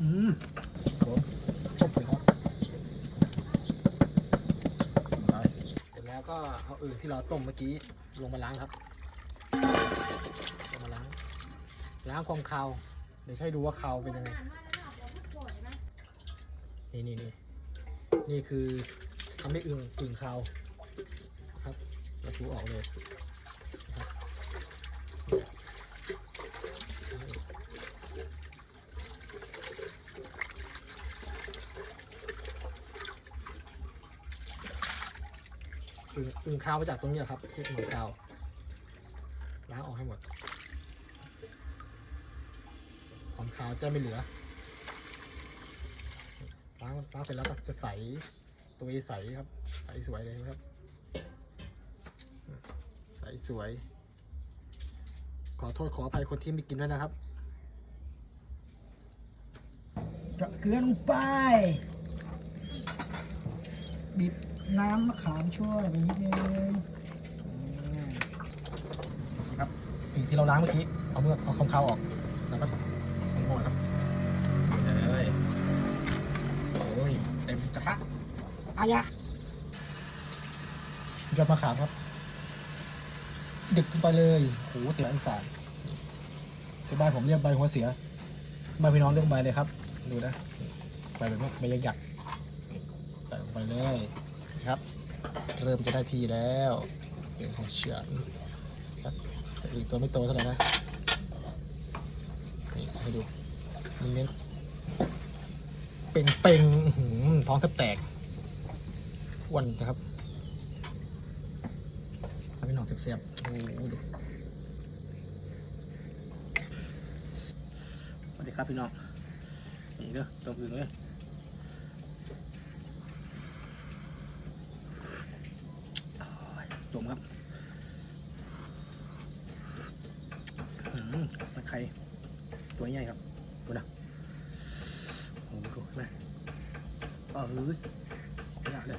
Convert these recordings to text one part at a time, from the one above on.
อืมเสร็จแล้วก็เอาอื่นที่เราต้มเมื่อกี้ลงมาล้างครับลงมาล้าง ล้างความคาวเดี๋ยวให้ดูว่าคาวเป็นยังไง นี่นี่นี่นี่คือทำให้อึ่งอึ่งคาวครับเราถูออกเลยครับ อึ่งอึ่งคาวมาจากตรงนี้ครับที่อึ่งคาวล้างออกให้หมดความคาวจะไม่เหลือล้างล้างเสร็จแล้วก็จะใสตัวใสครับ ใสสวยเลยครับ ใสสวย ขอโทษขออภัยคนที่ไม่กินด้วยนะครับเจะเกลือลงไปบีบ น้ำมะขามช่วยไปนิดนึงนี่ครับสิ่งที่เราล้างเมื่อกี้ เอาเมื่อเอาคำคาวออก แล้วก็ของหมดครับนี่เลยโอ้ยเต็มกระทะอายะยอดมะขามครับ ดึกลงไปเลยโหเสียอันสารที่บ้านผมเรียกใบหัวเสียบ้านพี่น้องเรียกใบเลยครับ ดูนะ ใบแบบนี้ใบยักษ์ๆใส่ลงไปเลย ครับ เริ่มจะได้ทีแล้วเป็นของเฉือนครับอีกตัวไม่โตเท่าไหร่นะนี่ให้ดูเน้นเป่งเป่งท้องแทบแตกอ้วันนะครับทำให้หนองเสียบๆโอ้โหดูสวัสดีครับพี่น้องนี่เด้อตัวอื่นเลย อ้ยจมครับตะไคร้ตัวใหญ่ครับดูนะโอ้โหดูนะเออเฮ้ยขยะเลย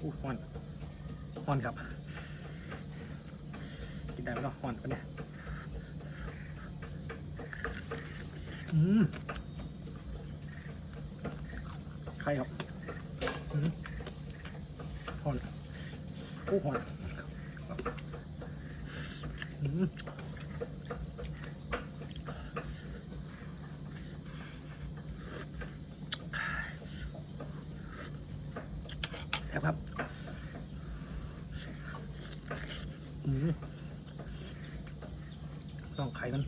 อู้หอนหอนครับ กินได้ไหมเนาะหอนปะเนี่ยอืมไข่ครับอืมหอน อู้หอนอืมครับอืมลองไข่กัน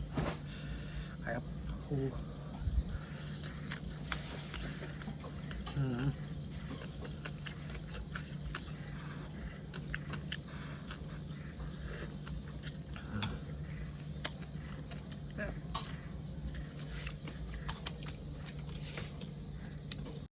ไข่ครับโอ้อืม Yeah.